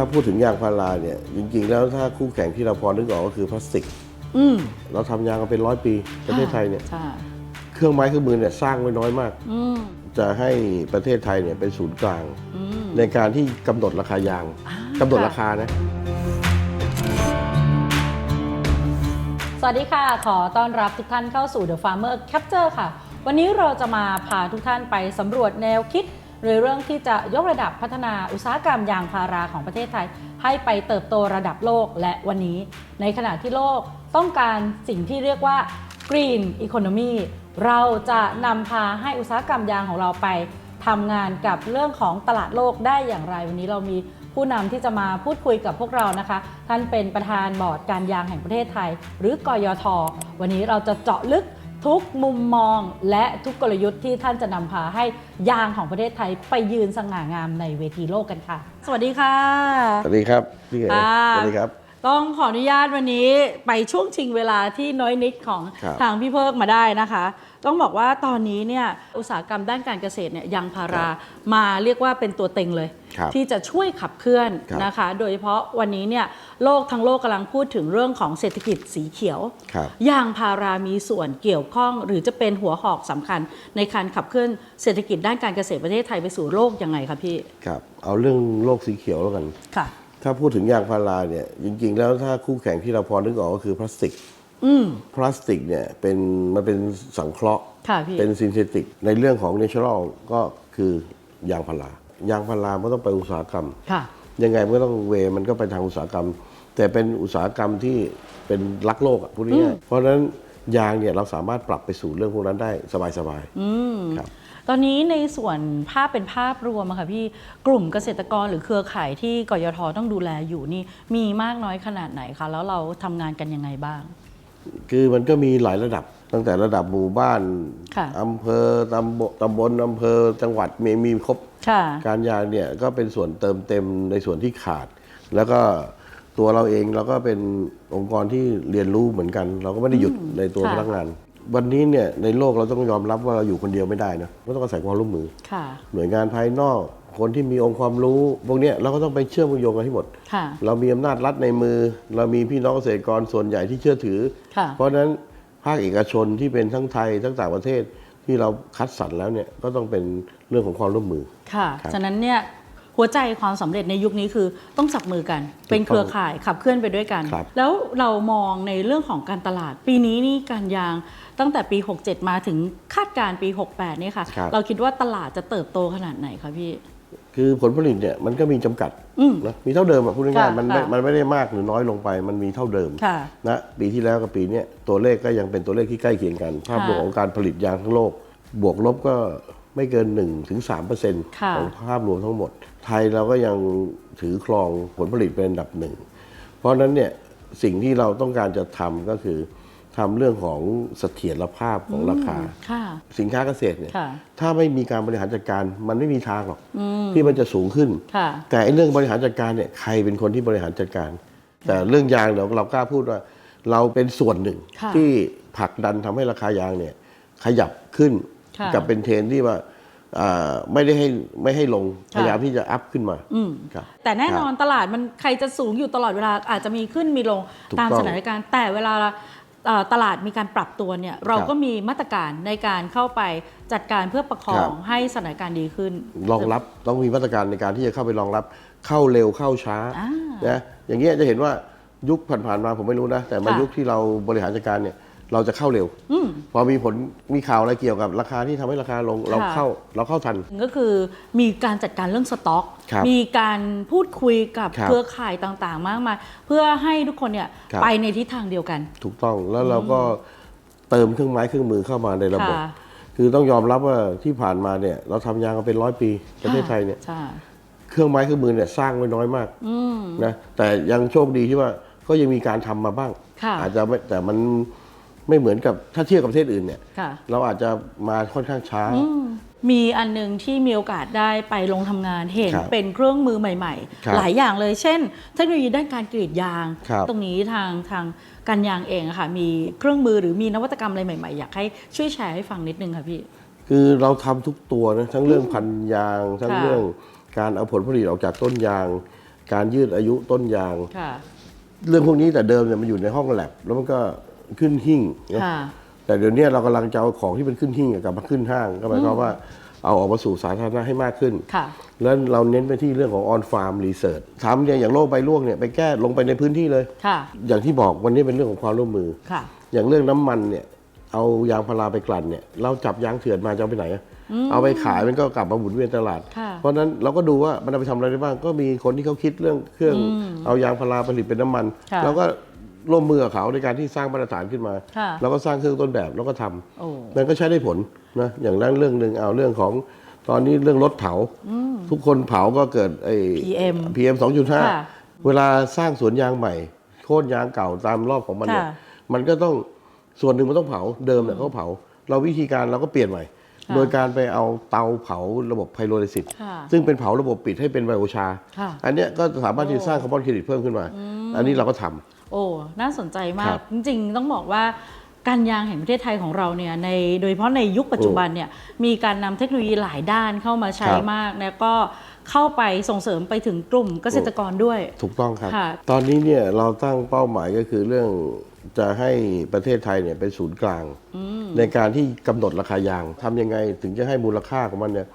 ถ้าพูดถึงยางพาราเนี่ยจริงๆ แล้วถ้าคู่แข่งที่เราพอนึกออกก็คือพลาสติก อืมเราทำยางกันเป็นร้อยปีประเทศไทยเนี่ยใช่เครื่องไม้เครื่องมือเนี่ยสร้างไว้น้อยมาก อืมจะให้ประเทศไทยเนี่ยเป็นศูนย์กลาง อืมในการที่กำหนดราคายางอ่ากำหนดราคานะ สวัสดีค่ะ ขอต้อนรับทุกท่านเข้าสู่ The Farmer Capture ค่ะ วันนี้เราจะมาพาทุกท่านไปสำรวจแนวคิด หรือเรื่องที่จะยกระดับพัฒนาอุตสาหกรรมยางพาราของประเทศไทย ให้ไปเติบโตระดับโลกและวันนี้ ในขณะที่โลกต้องการสิ่งที่เรียกว่า Green Economy เราจะนำพาให้อุตสาหกรรมยางของเราไปทำงานกับเรื่องของตลาดโลกได้อย่างไร วันนี้เรามีผู้นำที่จะมาพูดคุยกับพวกเรานะคะ ท่านเป็นประธานบอร์ดการยางแห่งประเทศไทย หรือกยท วันนี้เราจะเจาะลึก ทุกมุมมองและทุกกลยุทธ์ที่ท่านจะนำพาให้ยางของประเทศไทยไปยืนสง่างามในเวทีโลกกันค่ะ สวัสดีค่ะ สวัสดีครับพี่เก๋ค่ะสวัสดีครับ ต้องขออนุญาตวันนี้ไปช่วงชิงเวลาที่น้อยนิดของครับทางพี่เพิกมาได้นะคะ ต้องบอกว่าตอนนี้เนี่ยอุตสาหกรรมด้านการเกษตรเนี่ยยางพารามาเรียกว่าเป็นตัวเต็งเลยครับ ที่จะช่วยขับเคลื่อนครับนะคะ โดยเฉพาะวันนี้เนี่ยโลกทั้งโลกกำลังพูดถึงเรื่องของเศรษฐกิจสีเขียวครับยางพารามีส่วนเกี่ยวข้อง หรือจะเป็นหัวหอกสำคัญ ในการขับเคลื่อนเศรษฐกิจด้านการเกษตรประเทศไทยไปสู่โลกยังไงคะพี่ครับเอาเรื่องโลกสีเขียวแล้วกันค่ะถ้าพูดถึงยางพาราเนี่ยจริง ๆ แล้วถ้าคู่แข่งที่เราพอนึกออกก็คือพลาสติกอืมพลาสติกเนี่ยเป็นมันเป็นสังเคราะห์ค่ะพี่เป็นซินเทติกในเรื่องของเนเชอรัลก็คือยางพารา ยางพารามันต้องไปอุตสาหกรรม ค่ะ ยังไงมันก็ต้องเวมันก็ไปทางอุตสาหกรรม แต่เป็นอุตสาหกรรมที่เป็นรักโลกอะพูดง่ายๆเพราะฉะนั้นยางเนี่ยเราสามารถปรับไปสู่เรื่องพวกนั้นได้สบายอืม ๆครับ ตอนนี้ในส่วนภาพเป็นภาพรวมอะค่ะพี่กลุ่มเกษตรกรหรือเครือข่ายที่กยทต้องดูแลอยู่นี่มีมากน้อยขนาดไหนคะ แล้วเราทำงานกันยังไงบ้าง คือมันก็มีหลายระดับ ตั้งแต่ระดับหมู่บ้านค่ะอำเภอตำบลตำบลอำเภอจังหวัดมีมีครบค่ะการยางเนี่ยก็เป็นส่วนเติมเต็มในส่วนที่ขาด แล้วก็ตัวเราเองเราก็เป็นองค์กรที่เรียนรู้เหมือนกัน เราก็ไม่ได้หยุดในตัวค่ะพนักงาน วันนี้เนี่ยในโลกเราต้องยอมรับว่าเราอยู่คนเดียวไม่ได้นะเราต้องอาศัยความร่วมมือค่ะ หน่วยงานภายนอกคนที่มีองค์ความรู้พวกเนี้ยเราก็ต้องไปเชื่อมโยงกันให้หมดค่ะเรามีอำนาจรัฐในมือ เรามีพี่น้องเกษตรกรส่วนใหญ่ที่เชื่อถือค่ะเพราะฉะนั้น ภาคเอกชนที่เป็นทั้งไทยทั้งต่างประเทศที่เราคัดสรรแล้วเนี่ยก็ต้องเป็นเรื่องของความร่วมมือ ค่ะ ครับฉะนั้นเนี่ยหัวใจความสำเร็จในยุคนี้คือต้องจับมือกัน เป็นเครือข่ายขับเคลื่อนไปด้วยกัน ครับ แล้วเรามองในเรื่องของการตลาด ปีนี้นี่การยางตั้งแต่ปี 67 มาถึงคาดการณ์ปี 68นี่ค่ะ ครับ เราคิดว่าตลาดจะเติบโตขนาดไหนคะพี่ คือผลผลิตเนี่ยมันก็มีจำกัดอืมนะมีเท่าเดิมอะพูดง่ายค่ะๆมันไม่ค่ะมันไม่ได้มากหรือน้อยลงไป มันมีเท่าเดิมค่ะนะปีที่แล้วกับปีเนี้ยตัวเลขก็ยังเป็นตัวเลขที่ใกล้เคียงกัน ภาพรวมค่ะของการผลิตยางทั้งโลก บวกลบก็ไม่เกิน1ถึง3เปอร์เซ็นต์ค่ะของภาพรวมทั้งหมด ไทยเราก็ยังถือครองผลผลิตเป็นอันดับหนึ่งเพราะฉะนั้นเนี่ยสิ่งที่เราต้องการจะทำก็คือ ทำเรื่องของเสถียรภาพของราคา ค่ะ สินค้าเกษตรเนี่ย ค่ะ ถ้าไม่มีการบริหารจัดการมันไม่มีทางหรอกที่มันจะสูงขึ้น ค่ะ แต่ไอ้เรื่องบริหารจัดการเนี่ยใครเป็นคนที่บริหารจัดการ แต่เรื่องยางเราเรากล้าพูดว่า เราเป็นส่วนหนึ่งค่ะที่ผลักดันทำให้ราคายางเนี่ย ขยับขึ้นค่ะกับเป็นเทรนด์ที่ว่าอ่าไม่ได้ให้ไม่ให้ลงพค่ะ ยายามที่จะอัพขึ้นมาอืมครับ แต่แน่นอนตลาดมันใครจะสูงอยู่ตลอดเวลาอาจจะมีขึ้นมีลงถูกตามต้องสถานการณ์แต่เวลาเอ่อ ตลาดมีการปรับตัวเนี่ยเราครับก็มีมาตรการในการเข้าไปจัดการเพื่อประคอครังบให้สถานการณ์ดีขึ้น รองรับต้องมีมาตรการในการที่จะเข้าไปรองรับเข้าเร็วเข้าช้าอ่านะอย่างเงี้ยจะเห็นว่ายุคผ่านๆมาผมไม่รู้นะ แต่มาค่ะยุคที่เราบริหารจัดการเนี่ย เราจะเข้าเร็วอืมพอมีผลมีข่าวอะไรเกี่ยวกับราคาที่ทำให้ราคาลงเราค่ะเข้าเราเข้าทัน ก็คือมีการจัดการเรื่องสต็อกครับมีการพูดคุยกับครับเครือข่ายต่างๆ มากมายเพื่อให้ทุกคนเนี่ยครับไปในทิศทางเดียวกัน ถูกต้องแล้วเราก็เติมเครื่องไม้เครื่องมือเข้ามาในระบบค่ะคือต้องยอมรับว่าที่ผ่านมาเนี่ยเราทำยางกันเป็นร้อยปีประเทศไทยเนี่ยใช่เครื่องไม้เครื่องมือเนี่ยสร้างไว้น้อยมากอืมนะแต่ยังโชคดีที่ว่าก็ยังมีการทำมาบ้างค่ะอาจจะไม่แต่มัน ไม่เหมือนกับถ้าเทียบกับประเทศอื่นเนี่ย ค่ะ เราอาจจะมาค่อนข้างช้า มีอันหนึงที่มีโอกาสได้ไปลงทำงานเห็นครับเป็นเครื่องมือใหม่ ครับๆ หลายอย่างเลยเช่น เทคโนโลยีด้านการกรีดยาง ครับ ตรงนี้ทางทางการยางเองอะค่ะ มีเครื่องมือหรือมีนวัตกรรมอะไรใหม่ๆ อยากให้ช่วยแชร์ให้ฟังนิดนึงค่ะพี่ คือเราทำทุกตัวนะทั้งเรื่องพันธุ์ยาง ทั้งค่ะ เรื่องการเอาผลผลิตออกจากต้นยาง การยืดอายุต้นยาง ค่ะ เรื่องพวกนี้แต่เดิมเนี่ยมันอยู่ในห้องแลบแล้วมันก็ ขึ้นหิ้งนะค่ะ แต่เดี๋ยวนี้เรากำลังจะเอาของที่เป็นขึ้นหิ้งกลับมาขึ้นห้างก็หมายความว่าเอาออกมาสู่สาธารณะให้มากขึ้น ค่ะ แล้วเราเน้นไปที่เรื่องของ on farm research ทำเนี่ยอย่างโรคใบร่วงเนี่ยไปแก้ลงไปในพื้นที่เลย ค่ะ อย่างที่บอกวันนี้เป็นเรื่องของความร่วมมือ ค่ะ อย่างเรื่องน้ำมันเนี่ย เอายางพาราไปกลั่นเนี่ย เราจับยางเถื่อนมาจะเอาไปไหนอะเอาไปขายมันก็กลับมาหมุนเวียนตลาด ค่ะเพราะฉะนั้นเราก็ดูว่ามันเอาไปทำอะไรได้บ้างก็มีคนที่เขาคิดเรื่องเครื่องเอายางพาราผลิตเป็นน้ำมันค่ะ เราก็ ร่วมมือกับเขาในการที่สร้างมาตรฐานขึ้นมา ค่ะเราก็สร้างเครื่องต้นแบบแล้วก็ทำโอ้ มันก็ใช้ได้ผลนะอย่างนั้นเรื่องหนึ่งเอาเรื่องของตอนนี้เรื่องรถเผา ทุกคนเผาก็เกิดไอ้ PM PM ค่ะ2.5เวลาสร้างสวนยางใหม่โค่นยางเก่าตามรอบของมันเนี่ยค่ะมันก็ต้องส่วนหนึ่งมันต้องเผาเดิมเนี่ยเขาเผา เราวิธีการเราก็เปลี่ยนใหม่ค่ะโดยการไปเอาเตาเผาระบบไพโรลิซิสค่ะซึ่งเป็นเผาระบบปิดให้เป็นไบโอชา ค่ะ อันเนี้ยก็สามารถที่จะสร้างคาร์บอนเครดิตเพิ่มขึ้นมา อันนี้เราก็ทำ โอ้น่าสนใจมาครักบจริงๆ ต้องบอกว่าการยางแห่งประเทศไทยของเราเนี่ยในโดยเฉพาะในยุคปัจจุบันเนี่ยมีการนำเทคโนโลยีหลายด้านเข้ามาใช้ครับมาก แล้วก็เข้าไปส่งเสริมไปถึงกลุ่มเกษตรกรด้วย ถูกต้องครับค่ะตอนนี้เนี่ยเราตั้งเป้าหมายก็คือเรื่องจะให้ประเทศไทยเนี่ยเป็นศูนย์กลาง ในการที่กำหนดราคายางทำยังไงถึงจะให้มูลค่าของมันเนี่ย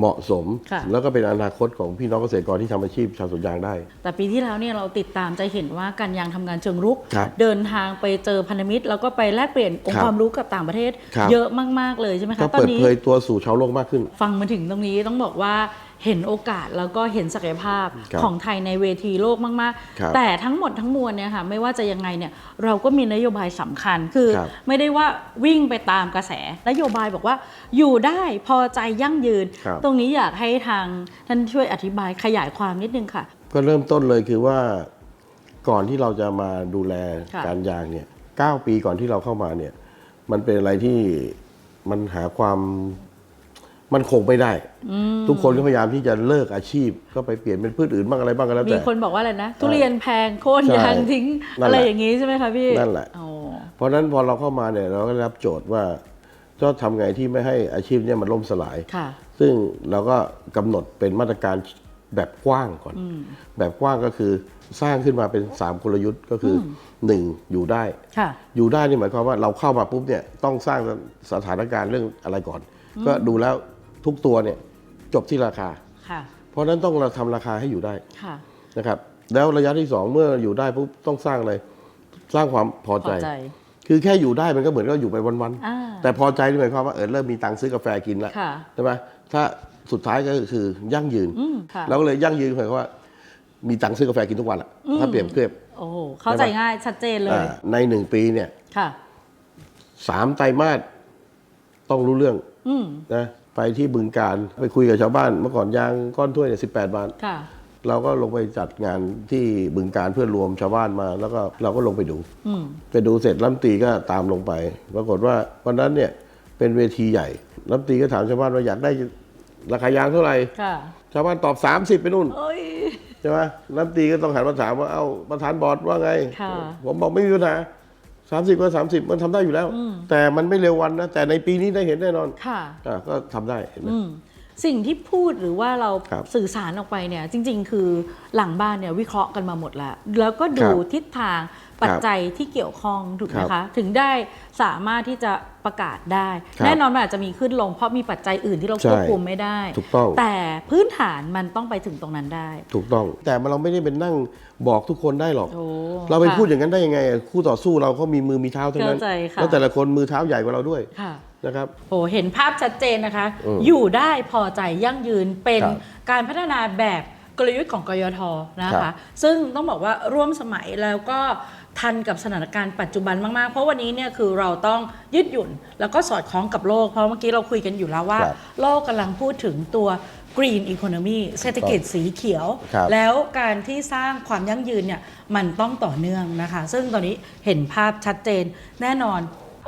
เหมาะสม ค่ะ แล้วก็เป็นอนาคตของพี่น้องเกษตรกรที่ทำอาชีพชาวสวนยางได้ แต่ปีที่แล้วเนี่ยเราติดตามจะเห็นว่าการยางทำงานเชิงรุก ครับเดินทางไปเจอพันธมิตร แล้วก็ไปแลกเปลี่ยนองครัค์บความรู้กับต่างประเทศ ครับ เยอะมากๆเลยใช่ไหมก็คะตอเปินดนี้ เผยตัวสู่ชาวโลกมากขึ้น ฟังมาถึงตรงนี้ต้องบอกว่า เห็นโอกาสแล้วก็เห็นศักยภาพครับของไทยในเวทีโลกมากครับๆแต่ทั้งหมดทั้งมวลเนี่ยค่ะไม่ว่าจะยังไงเนี่ยเราก็มีนโยบายสำคัญคือครับไม่ได้ว่าวิ่งไปตามกระแสนโยบายบอกว่าอยู่ได้พอใจยั่งยืนครับตรงนี้อยากให้ทางท่านช่วยอธิบายขยายความนิดนึงค่ะ ก็เริ่มต้นเลยคือว่าก่อนที่เราจะมาดูแลค่ะการยางเนี่ยเก้าปีก่อนที่เราเข้ามาเนี่ยมันเป็นอะไรที่มันหาความ มันคงไม่ได้ ทุกคนก็พยายามที่จะเลิกอาชีพ ก็ไปเปลี่ยนเป็นพืชอื่นบ้างอะไรบ้างก็แล้วมีแต่คนบอกว่าอะไรนะ ทุเรียนแพงโค่นใช่ยางทิ้งนั่นอะไรแหละอย่างนี้ใช่ไหมคะพี่ นั่นแหละโอ้เพราะฉะนั้นพอเราเข้ามาเนี่ยเราก็ได้รับโจทย์ว่าจะทำไงที่ไม่ให้อาชีพเนี่ยมันล่มสลายค่ะซึ่งเราก็กำหนดเป็นมาตรการแบบกว้างก่อน แบบกว้างก็คือสร้างขึ้นมาเป็น 3กลยุทธ์ก็คืออ 1. อยู่ได้ค่ะอยู่ได้นี่หมายความว่าเราเข้ามาปุ๊บเนี่ยต้องสร้างสถานการณ์เรื่องอะไรก่อน ก็ดูแล้ว ทุกตัวเนี่ยจบที่ราคา ค่ะ เพราะฉะนั้นต้องเราทำราคาให้อยู่ได้ค่ะ นะครับ แล้วระยะที่2เมื่ออยู่ได้ปุ๊บต้องสร้างอะไร สร้างความพอพใจ อใจ คือแค่อยู่ได้มันก็เหมือนก็อยู่ไปวันอ่าๆ แต่พอใจนี่หมายความว่าเออเริ่มมีตังค์ซื้อกาแฟกินแล้วค่ะ ใช่ไหมถ้าสุดท้ายก็คือยั่งยืน อืมค่ะ เราก็เลยยั่งยืนหมายความว่า มีตังค์ซื้อกาแฟกินทุกวันอะถ้าเปรียบเทียบโอ้โห เข้าใจง่ายชัดเจนเลย อ่าในหนึ่งปีเนี่ยค่ะ สามไตรมาสต้องรู้เรื่องอืม นะ ไปที่บึงการไปคุยกับชาวบ้านเมื่อก่อนยางก้อนถ้วยเนี่ยสิบแปดบาทค่ะ เราก็ลงไปจัดงานที่บึงการเพื่อรวมชาวบ้านมา แล้วก็เราก็ลงไปดูอืมไปดูเสร็จลำตรีก็ตามลงไป ปรากฏว่าวันนั้นเนี่ยเป็นเวทีใหญ่ลำตรีก็ถามชาวบ้านว่าอยากได้ราคายางเท่าไหร่ค่ะชาวบ้านตอบ 30 ไปนู่นเอ้ย ใช่ไหมลำตรีก็ต้องหันมาถามว่าเอ้าประธานบอร์ดว่าไง ค่ะ ผมบอกไม่มีปัญหา สามสิบก็สามสิบมันทำได้อยู่แล้ว แต่มันไม่เร็ววันนะ แต่ในปีนี้ได้เห็นแน่นอนค่ะอะก็ทำได้เห็นไหมอืม สิ่งที่พูดหรือว่าเราครับสื่อสารออกไปเนี่ยจริง ๆ คือหลังบ้านเนี่ยวิเคราะห์กันมาหมดแล้ว แล้วก็ดูครับทิศทางปัจจัยที่เกี่ยวข้องถูกไหมครัคะ บถึงได้สามารถที่จะประกาศได้ ครับแน่นอนมันอาจจะมีขึ้นลงเพราะมีปัจจัยอื่นที่เราใช่ควบคุมไม่ได้ถูกต้อง แต่พื้นฐานมันต้องไปถึงตรงนั้นได้ ถูกต้อง แต่เราไม่ได้เป็นนั่งบอกทุกคนได้หรอก โอ้เราไปค่ะพูดอย่างนั้นได้ยังไงอะคู่ต่อสู้เราเขามีมือมีเท้าทั้งนั้น เข้าใจค่ะ แล้วแต่ละคนมือเท้าใหญ่กว่าเราด้วย ค่ะ นะครับ โอ้เห็นภาพชัดเจนนะคะ อืมอยู่ได้พอใจยั่งยืนเป็นครับการพัฒนาแบบกลยุทธ์ของกยทนะครัคะ บซึ่งต้องบอกว่าร่วมสมัยแล้วก็ทันกับสถานการณ์ปัจจุบันมาก ๆ เพราะวันนี้เนี่ยคือเราต้องยืดหยุ่น แล้วก็สอดคล้องกับโลก เพราะเมื่อกี้เราคุยกันอยู่แล้วว่า ครับโลกกำลังพูดถึงตัว Green Economy เศรษฐกิจสีเขียว ครับ แล้วการที่สร้างความยั่งยืนเนี่ยมันต้องต่อเนื่องนะคะ ซึ่งตอนนี้เห็นภาพชัดเจนแน่นอน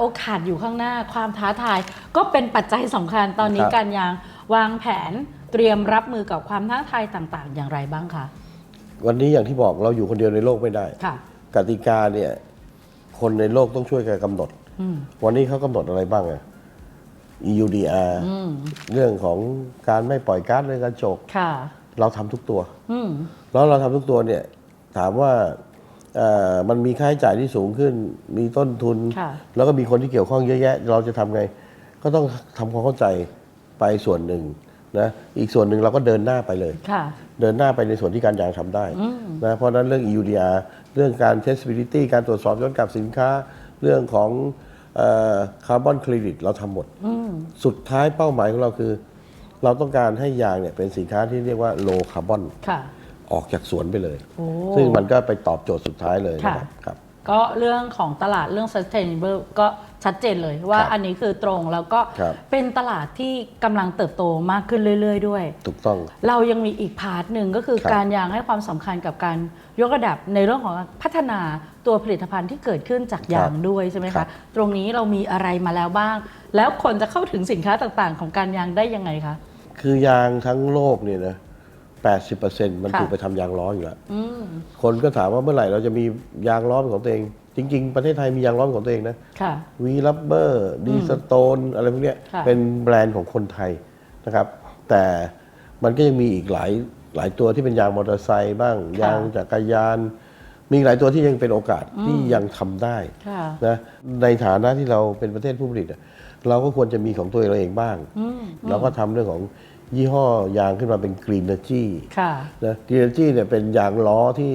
โอกาสอยู่ข้างหน้าความท้าทาย ก็เป็นปัจจัยสำคัญตอนนี้ครับการยางวางแผนเตรียมรับมือกับความท้าทายต่าง ๆ อย่างไรบ้างคะวันนี้อย่างที่บอกเราอยู่คนเดียวในโลกไม่ได้ค่ะกติกาเนี่ยคนในโลกต้องช่วยกันกำหนดอืมวันนี้เขากำหนดอะไรบ้างอะ EUDR อืมเรื่องของการไม่ปล่อยก๊าซเรือนกระจกค่ะเราทำทุกตัวอืมแล้วเราทำทุกตัวเนี่ย ถามว่าเอ่อ มันมีค่าใช้จ่ายที่สูงขึ้น มีต้นทุนค่ะแล้วก็มีคนที่เกี่ยวข้องเยอะแยะ เราจะทำไง ก็ต้องทำความเข้าใจไปส่วนหนึ่งนะอีกส่วนหนึ่งเราก็เดินหน้าไปเลยค่ะเดินหน้าไปในส่วนที่การยางทำได้นะเพราะฉะนั้นเรื่อง EUDR เรื่องการ testability การตรวจสอบย้อนกลับสินค้าเรื่องของคาร์บอนเครดิตเราทำหมด สุดท้ายเป้าหมายของเราคือ เราต้องการให้ยางเนี่ยเป็นสินค้าที่เรียกว่า low carbon ค่ะอ อกจากสวนไปเลย โอ้ซึ่งมันก็ไปตอบโจทย์สุดท้ายเลยนะครับครับ ก็เรื่องของตลาดเรื่อง sustainable ก็ชัดเจนเลยว่าครับอันนี้คือตรงแล้วก็ครับ เป็นตลาดที่กำลังเติบโตมากขึ้นเรื่อย ๆ ด้วย ถูกต้อง เรายังมีอีกพาร์ทหนึ่งก็คือครับการยางให้ความสำคัญกับการยกระดับในเรื่องของพัฒนาตัวผลิตภัณฑ์ที่เกิดขึ้นจากยางด้วยใช่ไหมครัคะบ ตรงนี้เรามีอะไรมาแล้วบ้าง แล้วคนจะเข้าถึงสินค้าต่างๆ ของการยางได้ยังไงคะ คือยางทั้งโลกเนี่ยนะ 80%มันค่ะถูกไปทำยางล้ออยู่แล้ว อืม คนก็ถามว่าเมื่อไหร่เราจะมียางล้อเป็นของตัวเอง จริง ๆ ประเทศไทยมียางล้อเป็นของตัวเองนะ ค่ะ วีลับเบอร์ดีสโตนอะไรพวกเนี้ยค่ะ เป็นแบรนด์ของคนไทยนะครับ แต่มันก็ยังมีอีกหลายหลายตัวที่เป็นยางมอเตอร์ไซค์บ้าง ยางจักรยาน มีหลายตัวที่ยังเป็นโอกาสที่ยังทำได้ค่ะ นะในฐานะที่เราเป็นประเทศผู้ผลิตอะเราก็ควรจะมีของตัวเราเองบ้าง เราก็ทำเรื่องของ ยี่ห้อยางขึ้นมาเป็นกรีนเนอร์จีค่ะนะกรีนเนอร์จีเนี่ยเป็นยางล้อที่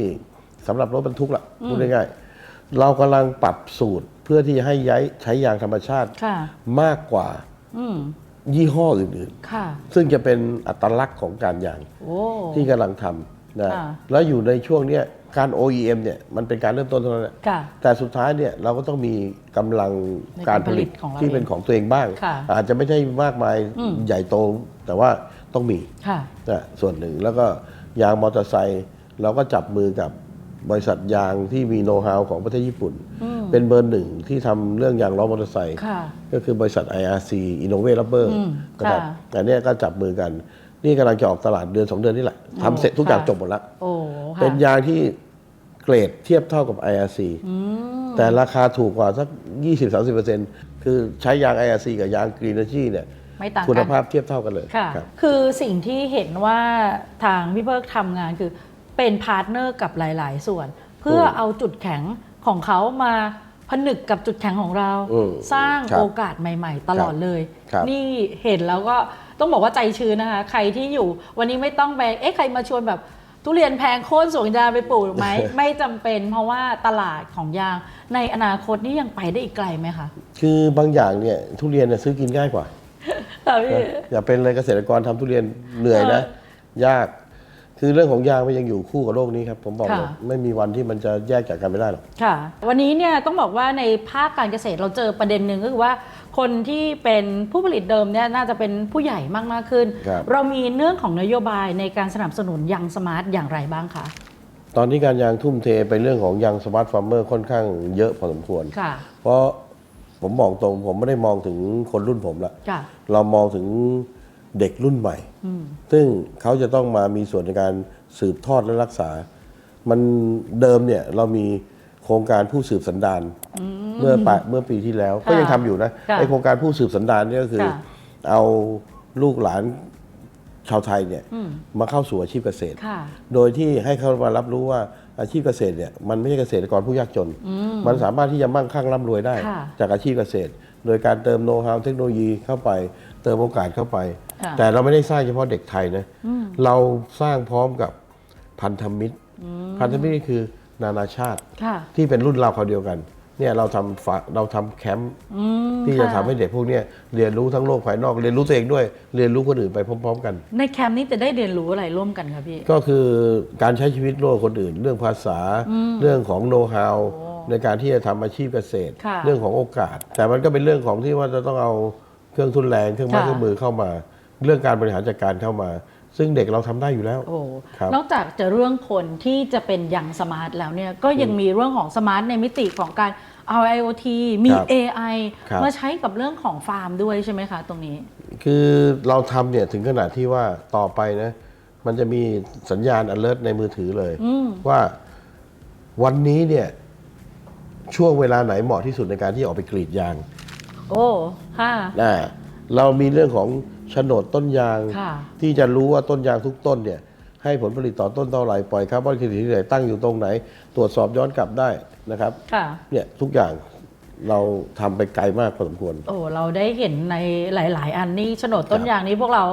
สำหรับรถบรรทุกละพูดง่ายๆเรากำลังปรับสูตรเพื่อที่จะให้ย้ายใช้ยางธรรมชาติค่ะมากกว่าอืมยี่ห้ออื่นค่ะๆซึ่งจะเป็นอัตลักษณ์ของการยางโอ้ที่กำลังทำนะค่ะแล้วอยู่ในช่วงเนี้ย การ OEM เนี่ยมันเป็นการเริ่มต้นเท่านั้นแหละค่ะ แต่สุดท้ายเนี่ยเราก็ต้องมีกำลังการผลิตในการผลิตของเราที่เป็นของตัวเองบ้าง ค่ะอาจจะไม่ใช่มากมายอืม ใหญ่โต แต่ว่าต้องมีค่ะ นะส่วนหนึ่งแล้วก็ยางมอเตอร์ไซค์เราก็จับมือกับบริษัทยางที่มีโน้ตฮาวของประเทศญี่ปุ่นเป็นเบอร์หนึ่งที่ทำเรื่องยางล้อมอเตอร์ไซค์ ค่ะ ก็คือบริษัท IRC Innovate Rubber อืมนะครับค่ะ อันเนี้ยก็จับมือกัน นี่กำลังจะออกตลาดเดือนสองเดือนนี่แหละทำเสร็จทุกอย่างค่ะจบหมดแล้ว โอ้ค่ะเป็นยางที่เกรดเทียบเท่ากับ IRC แต่ราคาถูกกว่าสัก 20-30%คือใช้ยาง IRC กับยาง Green Energy เนี่ย ไม่ต่างกันคุณภาพเทียบเท่ากันเลยค่ะครับ คือสิ่งที่เห็นว่าทางพี่เพิกทำงานคือเป็นพาร์ทเนอร์กับหลาย ๆ ส่วน เพื่อเอาจุดแข็งของเขามาผนึกกับจุดแข็งของเรา อืมสร้างครับโอกาสใหม่ ๆ ตลอดเลย ครับนี่เห็นแล้วก็ ต้องบอกว่าใจชื้นนะคะ ใครที่อยู่วันนี้ไม่ต้องไปเอ๊ะใครมาชวนแบบทุเรียนแพงโค่นสวนยางไปปลูกไหม ไม่จำเป็นเพราะว่าตลาดของยางในอนาคตนี่ยังไปได้อีกไกลไหมคะคือบางอย่างเนี่ยทุเรียนเนี่ยซื้อกินง่ายกว่าค่ะพี่ นะอย่าเป็นเลยเกษตรกรทำทุเรียนเหนื่อยนะ ยาก คือเรื่องของยางมันยังอยู่คู่กับโลกนี้ครับผมบอกเลยค่ะ ไม่มีวันที่มันจะแยกจากกันไม่ได้หรอก ค่ะ วันนี้เนี่ยต้องบอกว่าในภาคการเกษตรเราเจอประเด็นหนึ่งก็คือว่า คนที่เป็นผู้ผลิตเดิมเนี่ยน่าจะเป็นผู้ใหญ่มากมากๆขึ้น ครับ เรามีเรื่องของนโยบายในการสนับสนุนยังสมาร์ทอย่างไรบ้างคะตอนนี้การยางทุ่มเทไปเรื่องของยางสมาร์ทฟาร์มเมอร์ค่อนข้างเยอะพอสมควร ค่ะเพราะผมบอกตรงผมไม่ได้มองถึงคนรุ่นผมละ ค่ะ เรามองถึง เด็กรุ่นใหม่ ซึ่งเขาจะต้องมามีส่วนในการสืบทอดและรักษา มันเดิมเนี่ยเรามีโครงการผู้สืบสันดานเมื่อปะเมื่อปีที่แล้ว ก็ยังทำอยู่นะค่ะไอโครงการผู้สืบสันดานเนี่ยก็คือค่ะเอาลูกหลานชาวไทยเนี่ยมาเข้าสู่อาชีพเกษตรค่ะโดยที่ให้เขามารับรู้ว่าอาชีพเกษตรเนี่ยมันไม่ใช่เกษตรกรผู้ยากจน มันสามารถที่จะมั่งคั่งร่ำรวยได้ค่ะจากอาชีพเกษตร โดยการเติมโน้ตฮาวเทคโนโลยีเข้าไป เติมโอกาสเข้าไปค่ะแต่เราไม่ได้สร้างเฉพาะเด็กไทยนะเราสร้างพร้อมกับพันธมิตร พันธมิตรนี่คือนานาชาติค่ะที่เป็นรุ่นเราเขาวเดียวกันเนี่ยเราทำฝาเราทำแคมป์ที่จะค่ะทำให้เด็กพวกเนี้ยเรียนรู้ทั้งโลกภายนอก เรียนรู้ตัวเองด้วย เรียนรู้คนอื่นไปพร้อม ๆ กัน ในแคมป์นี้จะได้เรียนรู้อะไรร่วมกันคะพี่ ก็คือการใช้ชีวิตร่วมกับคนอื่น เรื่องภาษาเรื่องของโน้ตฮาวในการที่จะทำอาชีพเกษตรค่ะเรื่องของโอกาส แต่มันก็เป็นเรื่องของที่ว่าจะต้องเอา เครื่องทุนแรงเครื่องไม้ค่ะเครื่องมือเข้ามา เรื่องการบริหารจัดการเข้ามา ซึ่งเด็กเราทำได้อยู่แล้วโอ้ครับนอกจากจะเรื่องคนที่จะเป็นยังสมาร์ทแล้วเนี่ยก็ยังมีเรื่องของสมาร์ทในมิติของการเอา IoT มีครับ AI ครับมาใช้กับเรื่องของฟาร์มด้วยใช่ไหมคะตรงนี้ คือเราทำเนี่ยถึงขนาดที่ว่าต่อไปนะมันจะมีสัญญาณ alert ในมือถือเลย ว่าวันนี้เนี่ยช่วงเวลาไหนเหมาะที่สุดในการที่จะออกไปกรีดยาง โอ้ ค่ะนะเรามีเรื่องของโฉนดต้นยาง ค่ะ ที่จะรู้ว่าต้นยางทุกต้นเนี่ยให้ผลผลิตต่อต้นเท่าไหร่ปล่อยคาร์บอนเครดิตที่ไหนตั้งอยู่ตรงไหน ตรวจสอบย้อนกลับได้นะครับค่ะ เนี่ยทุกอย่างเราทำไปไกลมากพอสมควร โอ้เราได้เห็นในหลาย ๆ อันนี่โฉนดต้นครับยางนี้พวกเรา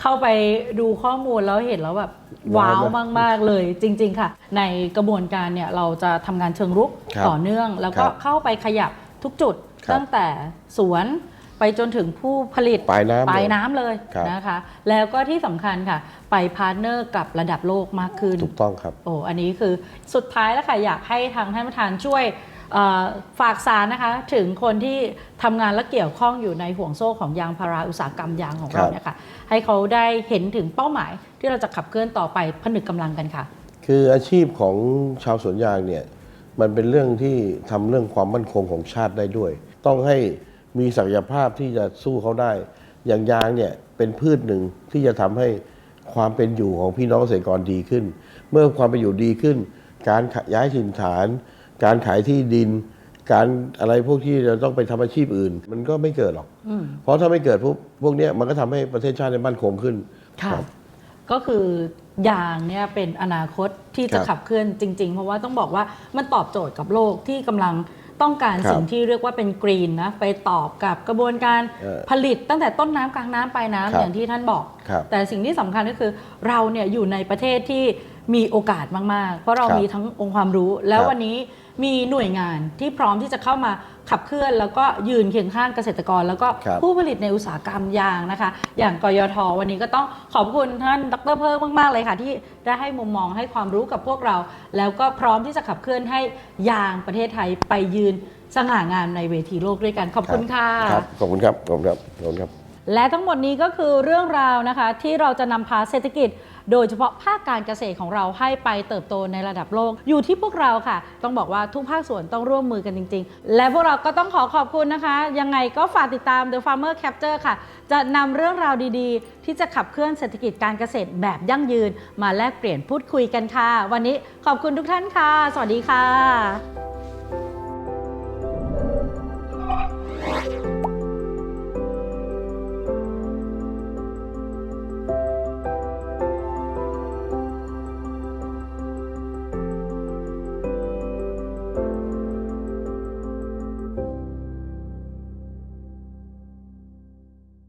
เข้าไปดูข้อมูลแล้วเห็นแล้วแบบว้าว้าววมากๆเลยจริง ๆ ค่ะ ในกระบวนการเนี่ยเราจะทำงานเชิงรุกครับต่อเนื่อง แล้วก็ครับเข้าไปขยับทุกจุดครับตั้งแต่สวน ไปจนถึงผู้ผลิตปลายน้ำปลายเลยน้ำเลยครับนะคะ แล้วก็ที่สำคัญค่ะ ไปพาร์ทเนอร์กับระดับโลกมากขึ้นถูกต้องครับ โอ้อันนี้คือสุดท้ายแล้วค่ะ อยากให้ทางท่านประธานช่วยเอ่อฝากสารนะคะ ถึงคนที่ทำงานและเกี่ยวข้องอยู่ในห่วงโซ่ของยางพาราอุตสาหกรรมยางของเราครับ เนี่ยค่ะให้เขาได้เห็นถึงเป้าหมายที่เราจะขับเคลื่อนต่อไปผนึกกำลังกันค่ะ คืออาชีพของชาวสวนยางเนี่ยมันเป็นเรื่องที่ทำเรื่องความมั่นคงของชาติได้ด้วย ต้องให้ มีศักยภาพที่จะสู้เขาได้ อย่างยางเนี่ยเป็นพืชหนึ่งที่จะทำให้ความเป็นอยู่ของพี่น้องเกษตรกรดีขึ้น เมื่อความเป็นอยู่ดีขึ้น การย้ายถิ่นฐาน การขายที่ดิน การอะไรพวกที่จะต้องไปทำอาชีพอื่น มันก็ไม่เกิดหรอกอืมเพราะถ้าไม่เกิดพวกพวกเนี้ยมันก็ทำให้ประเทศชาติเนี่ยมั่นคงขึ้นค่ะครับก็คือยางเนี่ยเป็นอนาคตที่จะครับขับเคลื่อนจริง ๆ เพราะว่าต้องบอกว่ามันตอบโจทย์กับโลกที่กำลัง ต้องการครับสิ่งที่เรียกว่าเป็นกรีนนะไปตอบกับกระบวนการเออผลิตตั้งแต่ต้นน้ำกลางน้ำปลายน้ำครับอย่างที่ท่านบอกครับแต่สิ่งที่สำคัญก็คือเราเนี่ยอยู่ในประเทศที่มีโอกาสมาก ๆ เพราะเราครับมีทั้งองค์ความรู้แล้วครับวันนี้ มีหน่วยงานที่พร้อมที่จะเข้ามาขับเคลื่อน แล้วก็ยืนเคียงข้างเกษตรกร แล้วก็ครับ ผู้ผลิตในอุตสาหกรรมยางนะคะ อย่างกยท วันนี้ก็ต้องขอบคุณท่านดรเพิ่มมาก ๆ เลยค่ะ ที่ได้ให้มุมมองให้ความรู้กับพวกเรา แล้วก็พร้อมที่จะขับเคลื่อนให้ยางประเทศไทยไปยืนสง่างามในเวทีโลกด้วยกันขอบคุณค่ะ ครับขอบคุณครับขอบคุณครับขอบคุณครับ และทั้งหมดนี้ก็คือเรื่องราวนะคะที่เราจะนำพาเศรษฐกิจ โดยเฉพาะภาคการเกษตรของเราให้ไปเติบโตในระดับโลก อยู่ที่พวกเราค่ะ ต้องบอกว่าทุกภาคส่วนต้องร่วมมือกันจริง ๆ และพวกเราก็ต้องขอขอบคุณนะคะ ยังไงก็ฝากติดตาม The Farmer Capture ค่ะ จะนำเรื่องราวดีๆ ที่จะขับเคลื่อนเศรษฐกิจการเกษตรแบบยั่งยืน มาแลกเปลี่ยนพูดคุยกันค่ะ วันนี้ขอบคุณทุกท่านค่ะ สวัสดีค่ะ